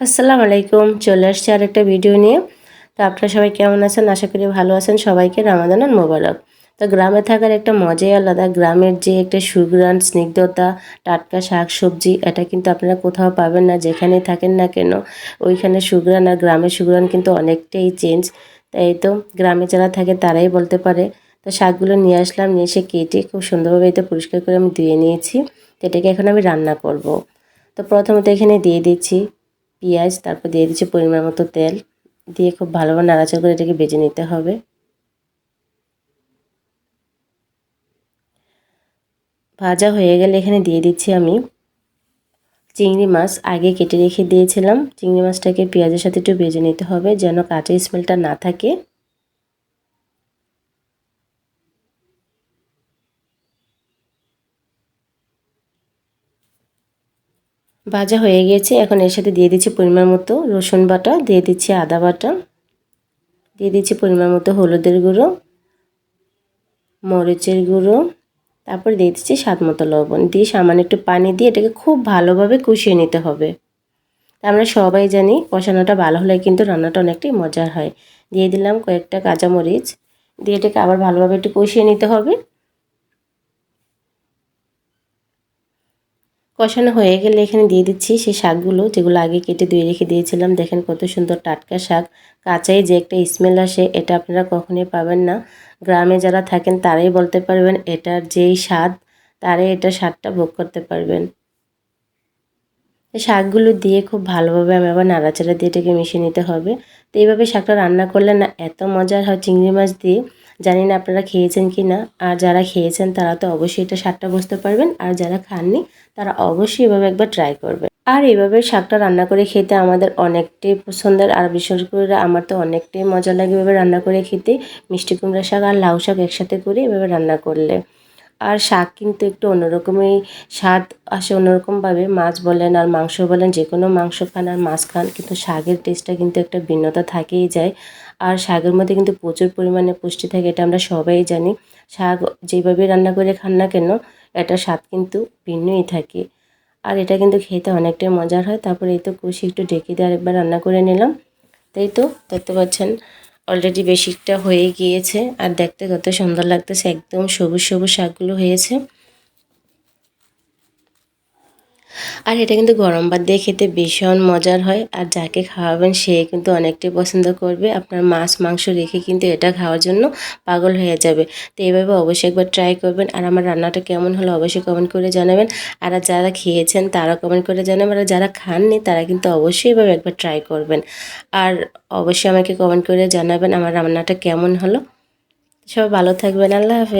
আসসালামু আলাইকুম, চলে আসছি আর একটা ভিডিও নিয়ে। তো আপনারা সবাই কেমন আছেন? আশা করি ভালো আছেন। সবাইকে রামাদানার মোবারক। তো গ্রামে থাকার একটা মজাই আলাদা। গ্রামের যে একটা সুগ্রান স্নিগ্ধতা, টাটকা শাক সবজি, এটা কিন্তু আপনারা কোথাও পাবেন না, যেখানেই থাকেন না কেন। ওইখানে সুগ্রান আর গ্রামের সুগ্রান কিন্তু অনেকটাই চেঞ্জ তাই তো গ্রামে যারা থাকে তারাই বলতে পারে। তো শাকগুলো নিয়ে আসলাম, নিয়ে এসে কেটে খুব সুন্দরভাবে এতে পরিষ্কার করে আমি ধুয়ে নিয়েছি। তো এটাকে এখন আমি রান্না করব। তো প্রথমত এখানে দিয়ে দিচ্ছি পেঁয়াজ, তারপর দিয়ে দিচ্ছি পরিমাণ মতো তেল। দিয়ে খুব ভালোভাবে নাড়াচাড়া করে এটাকে বেজে নিতে হবে। ভাজা হয়ে গেলে এখানে দিয়ে দিচ্ছি আমি চিংড়ি মাছ। আগে কেটে রেখে দিয়েছিলাম। চিংড়ি মাছটাকে পেঁয়াজের সাথে একটু বেজে নিতে হবে যেন কাঁচা স্মেলটা না থাকে। ভাজা হয়ে গেছে এখন এর সাথে দিয়ে দিচ্ছি পরিমাণ মতো রসুন বাটা, দিয়ে দিচ্ছি আদা বাটা, দিয়ে দিচ্ছি পরিমাণ মতো হলুদের গুঁড়ো, মরিচের গুঁড়ো, তারপর দিয়ে দিচ্ছি স্বাদ মতো লবণ। দিয়ে সামান্য একটু পানি দিয়ে এটাকে খুব ভালোভাবে কষিয়ে নিতে হবে। আমরা সবাই জানি কষানোটা ভালো হলে কিন্তু রান্নাটা অনেকটাই মজার হয়। দিয়ে দিলাম কয়েকটা কাঁচামরিচ, দিয়ে এটাকে আবার ভালোভাবে একটু কষিয়ে নিতে হবে। কষানো হয়ে গেলে এখানে দিয়ে দিচ্ছি সেই শাকগুলো, যেগুলো আগে কেটে ধুয়ে রেখে দিয়েছিলাম। দেখেন কত সুন্দর টাটকা শাক। কাঁচাই যে একটা স্মেল আসে, এটা আপনারা কখনোই পাবেন না। গ্রামে যারা থাকেন, তারাই বলতে পারবেন এটার যেই স্বাদ, তারাই এটা স্বাদটা ভোগ করতে পারবেন। শাকগুলো দিয়ে খুব ভালোভাবে আমি আবার নাড়াচাড়া দিয়ে এটাকে মিশিয়ে নিতে হবে। তো এইভাবে শাকটা রান্না করলে না, এত মজার হয় চিংড়ি মাছ দিয়ে। জানি না আপনারা খেয়েছেন কি না আর যারা খেয়েছেন তারা তো অবশ্যই এটা স্বাদটা বুঝতে পারবেন, আর যারা খাননি তারা অবশ্যই এভাবে একবার ট্রাই করবে আর এভাবে শাকটা রান্না করে খেতে আমাদের অনেকটাই পছন্দের, আর বিশেষ করে আমার তো অনেকটাই মজা লাগে এভাবে রান্না করে খেতে। মিষ্টি কুমড়া শাক আর লাউ শাক একসাথে করে এভাবে রান্না করলে। আর শাক কিন্তু একটু অন্যরকমই, স্বাদ আসে অন্যরকমভাবে। মাছ বলেন আর মাংস বলেন যে কোনো মাংস খান আর মাছ খান, কিন্তু শাকের টেস্টটা কিন্তু একটা ভিন্নতা থাকেই যায়। আর শাকের মধ্যে কিন্তু প্রচুর পরিমাণে পুষ্টি থাকে, এটা আমরা সবাই জানি। শাক যেভাবে রান্না করে খান না কেন, এটা স্বাদ কিন্তু ভিন্নই থাকে। আর এটা কিন্তু খেতে অনেকটাই মজার হয়। তারপরে এই তো কষি একটু ঢেকে দিয়ে আরেকবার রান্না করে নিলাম। তাই তো দেখতে পাচ্ছেন অলরেডি বেশিকটা হয়ে গিয়েছে। আর দেখতে কত সুন্দর লাগতেছে। একদম সবুজ সবুজ শাকগুলো হয়েছে। আর এটা কিন্তু গরম ভাত দিয়ে খেতে ভীষণ মজার হয়। আর যাকে খাওয়াবেন সে কিন্তু অনেকটাই পছন্দ করবে। আপনার মাছ, মাংস রেখে কিন্তু এটা খাওয়ার জন্য পাগল হয়ে যাবে। তো এইভাবে অবশ্যই একবার ট্রাই করবেন। আর আমার রান্নাটা কেমন হলো অবশ্যই কমেন্ট করে জানাবেন। আর যারা খেয়েছেন তারা কমেন্ট করে জানাবেন। আর যারা খাননি তারা কিন্তু অবশ্যই এভাবে একবার ট্রাই করবেন। আর অবশ্যই আমাকে কমেন্ট করে জানাবেন আমার রান্নাটা কেমন হলো। সবাই ভালো থাকবেন। আল্লাহ হাফেজ।